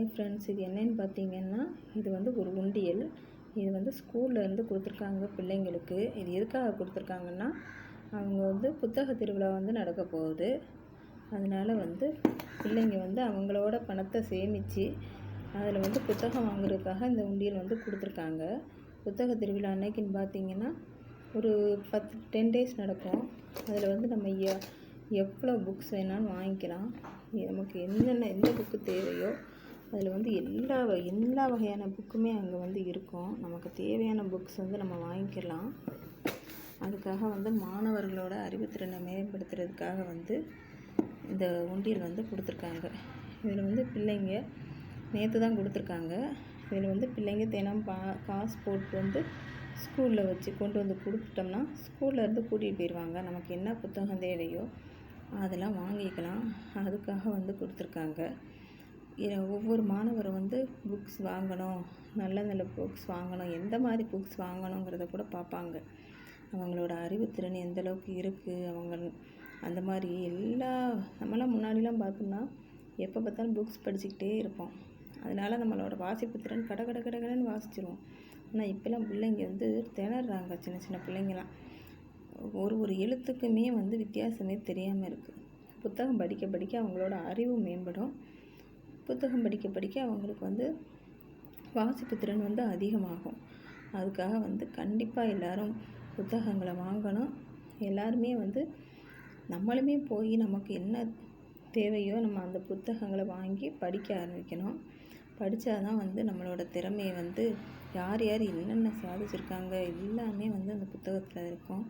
Hi friends இது என்னன்னு பார்த்தீங்கன்னா இது வந்து ஒரு உண்டியல். இது வந்து ஸ்கூல்லேருந்து கொடுத்துருக்காங்க பிள்ளைங்களுக்கு. இது எதுக்காக கொடுத்துருக்காங்கன்னா அவங்க வந்து புத்தக திருவிழா வந்து நடக்க போகுது. அதனால் வந்து பிள்ளைங்க வந்து அவங்களோட பணத்தை சேமித்து அதில் வந்து புத்தகம் வாங்குறதுக்காக இந்த உண்டியல் வந்து கொடுத்துருக்காங்க. புத்தக திருவிழா அன்னைக்குன்னு பார்த்தீங்கன்னா ஒரு பத்து டென் டேஸ் நடக்கும். அதில் வந்து நம்ம எவ்வளோ புக்ஸ் வேணாலும் வாங்கிக்கலாம். நமக்கு என்னென்ன எந்த புக்கு தேவையோ அதில் வந்து எல்லா வ- எல்லா வகையான புக்குமே அங்கே வந்து இருக்கும். நமக்கு தேவையான புக்ஸ் வந்து நம்ம வாங்கிக்கலாம். அதுக்காக வந்து மாணவர்களோட அறிவுத்திறனை மேம்படுத்துறதுக்காக வந்து இந்த உண்டியல் வந்து கொடுத்துருக்காங்க. இதில் வந்து பிள்ளைங்க நேற்று தான் கொடுத்துருக்காங்க. இதில் வந்து பிள்ளைங்க தினம் பா காசு போட்டு வந்து ஸ்கூலில் வச்சு கொண்டு வந்து கொடுத்துட்டோம்னா ஸ்கூல்லேருந்து கூட்டிகிட்டு போயிடுவாங்க. நமக்கு என்ன புத்தகம் தேவையோ அதெல்லாம் வாங்கிக்கலாம். அதுக்காக வந்து கொடுத்துருக்காங்க. ஒவ்வொரு மாணவரும் வந்து புக்ஸ் வாங்கணும் நல்ல நல்ல புக்ஸ் வாங்கணும் எந்த மாதிரி புக்ஸ் வாங்கணுங்கிறத கூட பார்ப்பாங்க. அவங்களோட அறிவுத்திறன் எந்த அளவுக்கு இருக்குது அவங்க அந்த மாதிரி எல்லா நம்மளாம் முன்னாடிலாம் பார்த்தோம்னா எப்போ பார்த்தாலும் புக்ஸ் படிச்சுக்கிட்டே இருப்போம். அதனால் நம்மளோட வாசிப்பு திறன் கட கட கடகடன்னு வாசிச்சிருவோம். ஆனால் இப்போலாம் பிள்ளைங்க வந்து திணறாங்க சின்ன சின்ன பிள்ளைங்களாம் ஒரு ஒரு எழுத்துக்குமே வந்து வித்தியாசமே தெரியாமல் இருக்குது புத்தகம் படிக்க படிக்க அவங்களோட அறிவு மேம்படும். புத்தகம் படிக்க படிக்க அவங்களுக்கு வந்து வாசிப்பு திறன் வந்து அதிகமாகும். அதுக்காக வந்து கண்டிப்பாக எல்லாரும் புத்தகங்களை வாங்கணும். எல்லாருமே வந்து நம்மளுமே போய் நமக்கு என்ன தேவையோ நம்ம அந்த புத்தகங்களை வாங்கி படிக்க ஆரம்பிக்கணும். படித்தா தான் வந்து நம்மளோட திறமையை வந்து யார் யார் என்னென்ன சாதிச்சிருக்காங்க எல்லாமே வந்து அந்த புத்தகத்தில் இருக்கும்.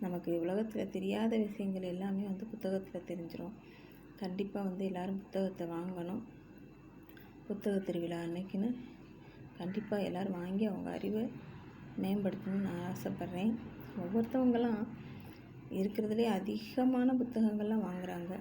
நமக்கு உலகத்தில் தெரியாத விஷயங்கள் எல்லாமே வந்து புத்தகத்தில் தெரிஞ்சிடும் கண்டிப்பாக வந்து எல்லோரும் புத்தகத்தை வாங்கணும். புத்தக திருவிழா அன்னைக்குன்னு கண்டிப்பாக எல்லோரும் வாங்கி அவங்க அறிவை மேம்படுத்தணும்னு நான் ஆசைப்பட்றேன். ஒவ்வொருத்தவங்களாம் இருக்கிறதுலே அதிகமான புத்தகங்கள்லாம் வாங்குறாங்க.